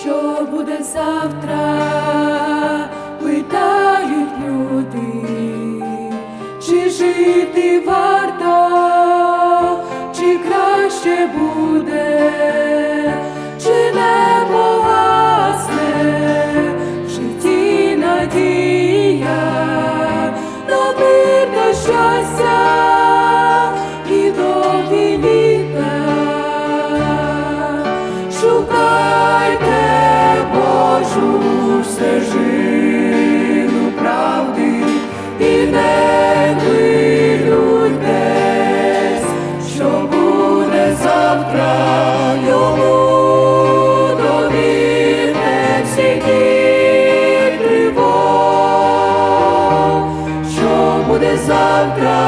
Що буде завтра? Питають люди, чи жити варто, чи краще буде, Божу стежину правди і не хвилюйтесь, що буде завтра йому довірте всі. Що буде завтра?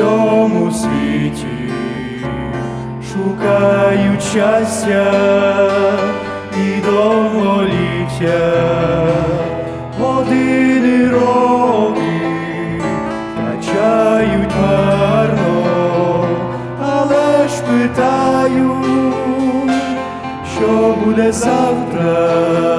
Цьому світі, шукають щастя і довголіття, години роки втрачають марно, але ж питають, що буде завтра.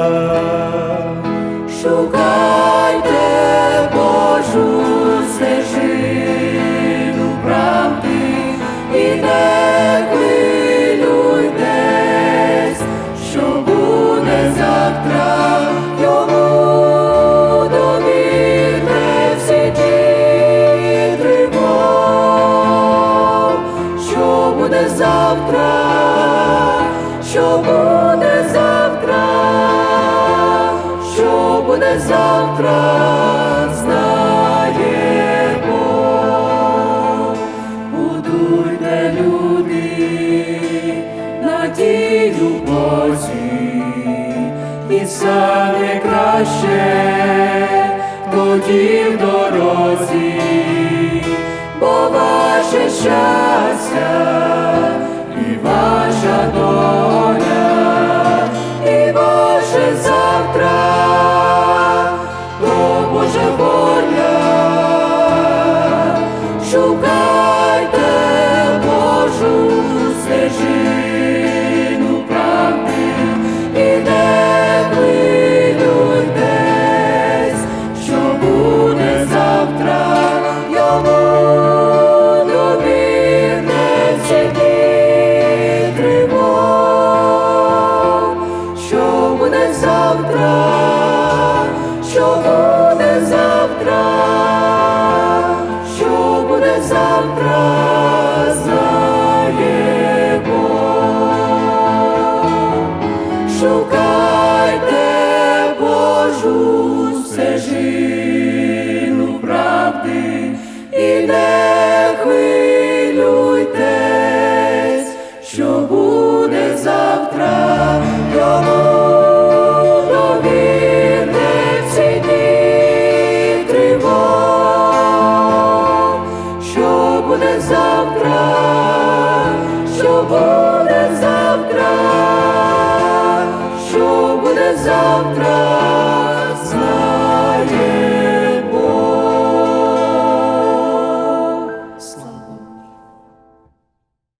Завтра? Що буде завтра? Що буде завтра, знаємо. Будуйте люди, надію в Бозі, і саме краще тоді в дорозі, бо ваше щастя Шукайте Божу стежину правди і не хвилюйтесь, що буде завтра, йому довірте всі дні тривог. Що буде завтра? Що буде завтра?